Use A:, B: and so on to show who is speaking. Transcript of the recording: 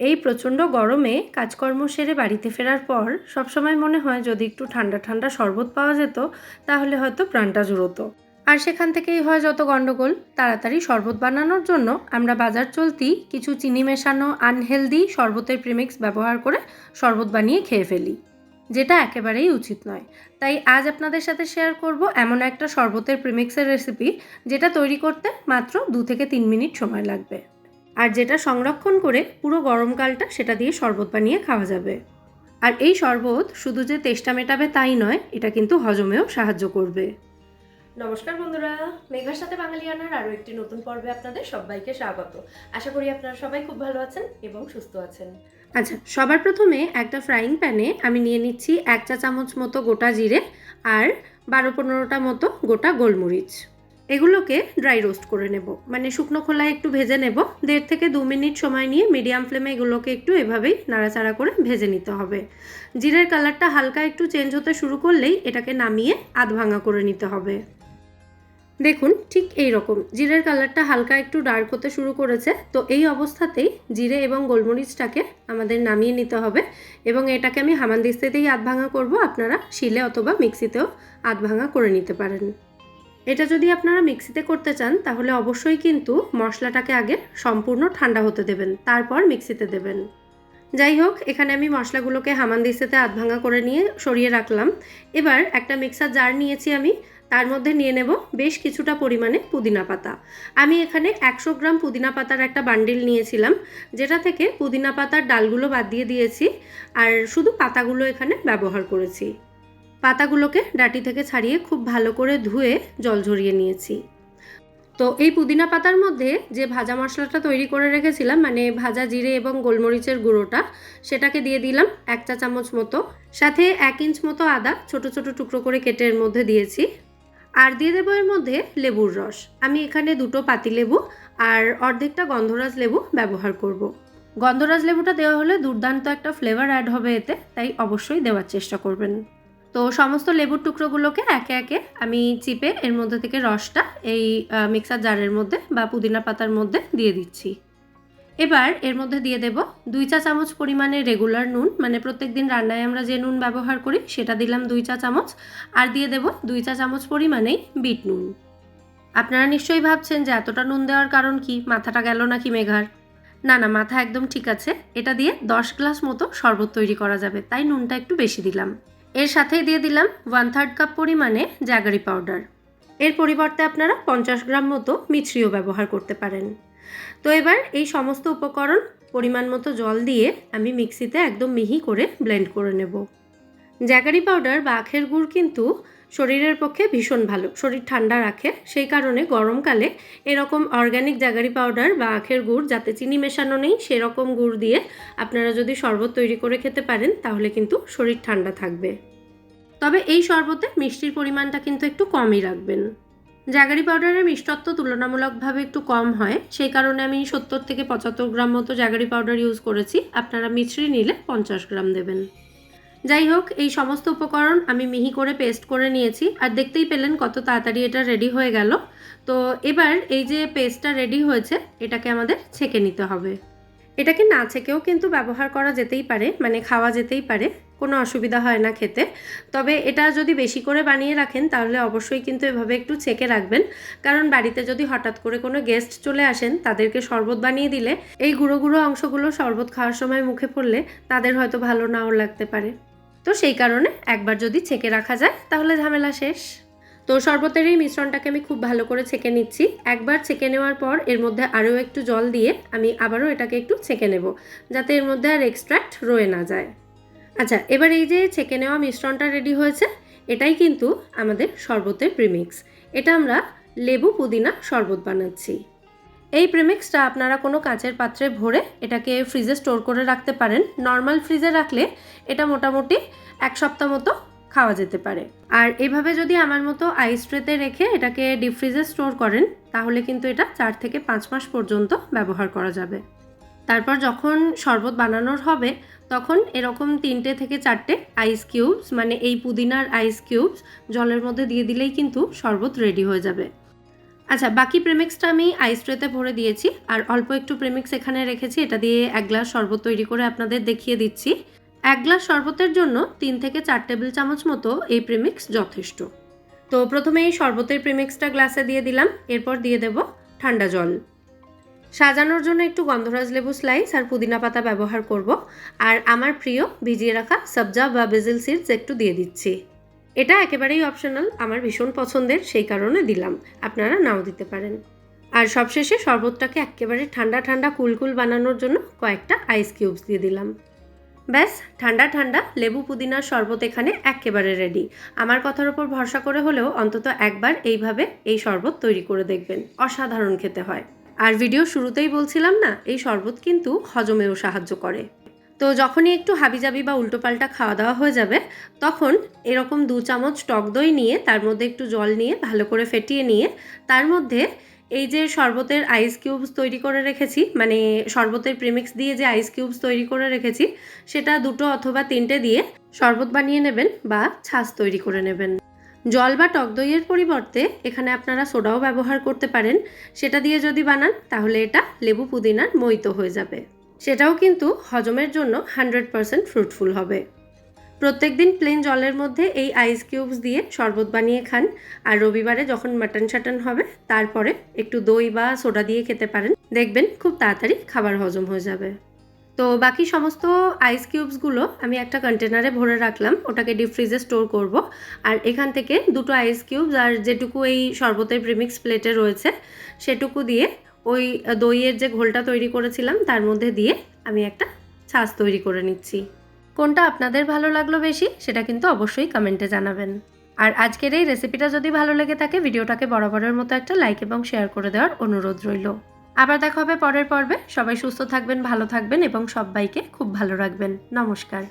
A: এই প্রচণ্ড গরমে কাজকর্ম সেরে বাড়িতে ফেরার পর সবসময় মনে হয় যদি একটু ঠান্ডা ঠান্ডা শরবত পাওয়া যেত, তাহলে হয়তো প্রাণটা জুড়োতো। আর সেখান থেকেই হয় যত গণ্ডগোল, তাড়াতাড়ি শরবত বানানোর জন্য আমরা বাজার চলতি কিছু চিনি মেশানো আনহেলদি শরবতের প্রিমিক্স ব্যবহার করে শরবত বানিয়ে খেয়ে ফেলি, যেটা একেবারেই উচিত নয়। তাই আজ আপনাদের সাথে শেয়ার করব এমন একটা শরবতের প্রিমিক্সের রেসিপি, যেটা তৈরি করতে মাত্র দু থেকে তিন মিনিট সময় লাগবে। আর যেটা সংরক্ষণ করে পুরো গরমকালটা সেটা দিয়ে শরবত বানিয়ে খাওয়া যাবে। আর এই শরবত শুধু যে তেষ্টা মেটাবে তাই নয় এটা কিন্তু হজমেও সাহায্য করবে। নমস্কার বন্ধুরা মেঘার সাথে বাঙালিয়ানার আরও একটি নতুন পর্বে আপনাদের সবাইকে স্বাগত। আশা করি আপনারা সবাই খুব ভালো আছেন এবং সুস্থ আছেন। আচ্ছা সবার প্রথমে একটা ফ্রাইং প্যানে আমি নিয়ে নিচ্ছি এক চা চামচ মতো গোটা জিরে আর বারো পনেরোটা মতো গোটা গোলমরিচ। এগুলোকে ড্রাই রোস্ট করে নেব। মানে শুকনো খোলায় একটু ভেজে নেব। দেড় থেকে দু মিনিট সময় নিয়ে মিডিয়াম ফ্লেমে এগুলোকে একটু এভাবেই নাড়াচাড়া করে ভেজে নিতে হবে। জিরের কালারটা হালকা একটু চেঞ্জ হতে শুরু করলেই এটাকে নামিয়ে আধ ভাঙা করে নিতে হবে। দেখুন, ঠিক এই রকম জিরের কালারটা হালকা একটু ডার্ক হতে শুরু করেছে। তো এই অবস্থাতেই জিরে এবং গোলমরিচটাকে আমাদের নামিয়ে নিতে হবে এবং এটাকে আমি হামানদিস্তেতেই আধ ভাঙা করব। আপনারা শিলে অথবা মিক্সিতেও আধ ভাঙা করে নিতে পারেন। এটা যদি আপনারা মিক্সিতে করতে চান, তাহলে অবশ্যই কিন্তু মশলাটাকে আগে সম্পূর্ণ ঠান্ডা হতে দেবেন, তারপর মিক্সিতে দেবেন। যাই হোক, এখানে আমি মশলাগুলোকে হামানদিস্তেতে আধ ভাঙা করে নিয়ে সরিয়ে রাখলাম। এবার একটা মিক্সার জার নিয়েছি আমি, তার মধ্যে নিয়ে নেব বেশ কিছুটা পরিমাণে পুদিনা পাতা। আমি এখানে একশো গ্রাম পুদিনা পাতার একটা বান্ডিল নিয়েছিলাম, যেটা থেকে পুদিনা পাতার ডালগুলো বাদ দিয়ে দিয়েছি, আর শুধু পাতাগুলো এখানে ব্যবহার করেছি। পাতাগুলোকে ডাটি থেকে ছাড়িয়ে খুব ভালো করে ধুয়ে জল ঝরিয়ে নিয়েছি। তো এই পুদিনা পাতার মধ্যে যে ভাজা মশলাটা তৈরি করে রেখেছিলাম মানে ভাজা জিরে এবং গোলমরিচের গুঁড়োটা, সেটাকে দিয়ে দিলাম এক চা চামচ মতো। সাথে এক ইঞ্চ মতো আদা ছোট ছোট টুকরো করে কেটে এর মধ্যে দিয়েছি। আর দিয়ে দেবো এর মধ্যে লেবুর রস। আমি এখানে দুটো পাতি লেবু আর অর্ধেকটা গন্ধরাজ লেবু ব্যবহার করব। গন্ধরাজ লেবুটা দেওয়া হলে দুর্দান্ত একটা ফ্লেভার অ্যাড হবে এতে, তাই অবশ্যই দেওয়ার চেষ্টা করবেন। তো সমস্ত লেবুর টুকরোগুলোকে একে একে আমি চিপে এর মধ্যে থেকে রসটা এই মিক্সার জারের মধ্যে বা পুদিনা পাতার মধ্যে দিয়ে দিচ্ছি। এবার এর মধ্যে দিয়ে দেব দুই চা চামচ পরিমাণে রেগুলার নুন মানে প্রত্যেক দিন রান্নায় আমরা যে নুন ব্যবহার করি সেটা দিলাম দুই চা চামচ, আর দিয়ে দেব দুই চা চামচ পরিমাণেই বিট নুন। আপনারা নিশ্চয়ই ভাবছেন যে এতটা নুন দেওয়ার কারণ কি? মাথাটা গেল নাকি মেঘার? না না, মাথা একদম ঠিক আছে। এটা দিয়ে দশ গ্লাস মতো শরবত তৈরি করা যাবে, তাই নুনটা একটু বেশি দিলাম। এর সাথেই দিয়ে দিলাম ওয়ান থার্ড কাপ পরিমাণে জাগারি পাউডার এর পরিবর্তে আপনারা পঞ্চাশ গ্রাম মতো মিছরিও ব্যবহার করতে পারেন। তো এবার এই সমস্ত উপকরণ পরিমাণ মতো জল দিয়ে আমি মিক্সিতে একদম মিহি করে ব্লেন্ড করে নেব। জাগারি পাউডার বা আখের গুড় কিন্তু শরীরের পক্ষে ভীষণ ভালো। শরীর ঠান্ডা রাখে, সেই কারণে গরমকালে এরকম অর্গ্যানিক জাগারি পাউডার বা আখের গুড়, যাতে চিনি মেশানো নেই, সেরকম গুড় দিয়ে আপনারা যদি শরবত তৈরি করে খেতে পারেন, তাহলে কিন্তু শরীর ঠান্ডা থাকবে। তবে এই শরবতে মিষ্টির পরিমাণটা কিন্তু একটু কমই রাখবেন। জাগারি পাউডারের মিষ্টত্ব তুলনামূলকভাবে একটু কম হয়, সেই কারণে আমি সত্তর থেকে পঁচাত্তর গ্রাম মতো জাগারি পাউডার ইউজ করেছি। আপনারা মিছরি নিলে পঞ্চাশ গ্রাম দেবেন। যাই হোক, এই সমস্ত উপকরণ আমি মিহি করে পেস্ট করে নিয়েছি আর দেখতেই পেলেন কত তাড়াতাড়ি এটা রেডি হয়ে গেল। তো এবার এই যে পেস্টটা রেডি হয়েছে, এটাকে আমাদের ছেঁকে নিতে হবে। এটাকে না ছেঁকেও কিন্তু ব্যবহার করা যেতেই পারে মানে খাওয়া যেতেই পারে, কোনো অসুবিধা হয় না খেতে। তবে এটা যদি বেশি করে বানিয়ে রাখেন, তাহলে অবশ্যই কিন্তু এভাবে একটু ছেঁকে রাখবেন। কারণ বাড়িতে যদি হঠাৎ করে কোনো গেস্ট চলে আসেন, তাদেরকে শরবত বানিয়ে দিলে, এই গুঁড়ো গুঁড়ো অংশগুলো শরবত খাওয়ার সময় মুখে পড়লে তাদের হয়তো ভালো নাও লাগতে পারে। তো সেই কারণে একবার যদি ছেঁকে রাখা যায়, তাহলে ঝামেলা শেষ। তো শরবতের এই মিশ্রণটাকে আমি খুব ভালো করে ছেঁকে নিচ্ছি। একবার ছেঁকে নেওয়ার পর এর মধ্যে আরও একটু জল দিয়ে আমি আবারও এটাকে একটু ছেঁকে নেব, যাতে এর মধ্যে আর এক্সট্রাক্ট রয়ে না যায়। আচ্ছা এবার এই যে ছেঁকে নেওয়া মিশ্রণটা রেডি হয়েছে, এটাই কিন্তু আমাদের শরবতের প্রিমিক্স এটা আমরা লেবু পুদিনা শরবত বানাচ্ছি। এই প্রিমিক্সটা আপনারা কোনো কাঁচের পাত্রে ভরে এটাকে ফ্রিজে স্টোর করে রাখতে পারেন। নর্মাল ফ্রিজে রাখলে এটা মোটামুটি এক সপ্তাহ মতো খাওয়া যেতে পারে। আর এভাবে যদি আমার মতো আইস ট্রেতে রেখে এটাকে ডিপ ফ্রিজে স্টোর করেন, তাহলে কিন্তু এটা চার থেকে পাঁচ মাস পর্যন্ত ব্যবহার করা যাবে। তারপর যখন শরবত বানানোর হবে, তখন এরকম তিনটে থেকে চারটে আইস কিউবস মানে এই পুদিনার আইস কিউবস জলের মধ্যে দিয়ে দিলেই কিন্তু শরবত রেডি হয়ে যাবে। আচ্ছা বাকি প্রেমিক্সটা আমি আইস ট্রেতে ভরে দিয়েছি। আর অল্প একটু প্রেমিক্স এখানে রেখেছি, এটা দিয়ে এক গ্লাস শরবত তৈরি করে আপনাদের দেখিয়ে দিচ্ছি। এক গ্লাস শরবতের জন্য তিন থেকে চার টেবিল চামচ মতো এই প্রেমিক্স যথেষ্ট। তো প্রথমে এই শরবতের প্রেমিক্সটা গ্লাসে দিয়ে দিলাম, এরপর দিয়ে দেব ঠান্ডা জল। সাজানোর জন্য একটু গন্ধরাজ লেবু স্লাইস আর পুদিনা পাতা ব্যবহার করব। আর আমার প্রিয় ভিজিয়ে রাখা সবজা বা বেজিল সিডস একটু দিয়ে দিচ্ছি। এটা একেবারেই অপশনাল আমার ভীষণ পছন্দের, সেই কারণে দিলাম। আপনারা নাও দিতে পারেন। আর সবশেষে শরবতটাকে একেবারে ঠান্ডা ঠান্ডা কুলকুল বানানোর জন্য কয়েকটা আইস কিউবস দিয়ে দিলাম। ব্যাস, ঠান্ডা ঠান্ডা লেবু পুদিনার শরবত এখানে একেবারে রেডি আমার কথার ওপর ভরসা করে হলেও অন্তত একবার এইভাবে এই শরবত তৈরি করে দেখবেন। অসাধারণ খেতে হয়। আর ভিডিও শুরুতেই বলছিলাম না, এই শরবত কিন্তু হজমেও সাহায্য করে। তো যখনই একটু হাবিজাবি বা উল্টোপাল্টা খাওয়া দাওয়া হয়ে যাবে, তখন এরকম দু চামচ টক দই নিয়ে, তার মধ্যে একটু জল নিয়ে, ভালো করে ফেটিয়ে নিয়ে, তার মধ্যে এই যে শরবতের আইস কিউবস তৈরি করে রেখেছি মানে শরবতের প্রিমিক্স দিয়ে যে আইস কিউবস তৈরি করে রেখেছি, সেটা দুটো অথবা তিনটে দিয়ে শরবত বানিয়ে নেবেন বা ছাঁচ তৈরি করে নেবেন। জল বা টক দইয়ের পরিবর্তে এখানে আপনারা সোডাও ব্যবহার করতে পারেন। সেটা দিয়ে যদি বানান, তাহলে এটা লেবু পুদিনার মইত হয়ে যাবে। সেটাও কিন্তু হজমের জন্য হান্ড্রেড পারসেন্ট ফ্রুটফুল হবে। প্রত্যেক দিন প্লেন জলের মধ্যে এই আইস কিউবস দিয়ে শরবত বানিয়ে খান। আর রবিবারে যখন মাটন শাটন হবে, তারপরে একটু দই বা সোডা দিয়ে খেতে পারেন। দেখবেন খুব তাড়াতাড়ি খাবার হজম হয়ে যাবে। তো বাকি সমস্ত আইস কিউবসগুলো আমি একটা কন্টেনারে ভরে রাখলাম। ওটাকে ডিপ ফ্রিজে স্টোর করব। আর এখান থেকে দুটো আইস কিউবস আর যেটুকু এই শরবতের প্রিমিক্স প্লেটে রয়েছে, সেটুকু দিয়ে ওই দইয়ের যে ঘোলটা তৈরি করেছিলাম, তার মধ্যে দিয়ে আমি একটা ছাঁচ তৈরি করে নিচ্ছি। কোনটা আপনাদের ভালো লাগল বেশি, সেটা কিন্তু অবশ্যই কমেন্টে জানাবেন। আর আজকের এই রেসিপিটা যদি ভালো লেগে থাকে, ভিডিওটাকে বরাবরের মতো একটা লাইক এবং শেয়ার করে দেওয়ার অনুরোধ রইল। আবার দেখা হবে পরের পর্বে। সবাই সুস্থ থাকবেন, ভালো থাকবেন এবং সবাইকে খুব ভালো রাখবেন। নমস্কার।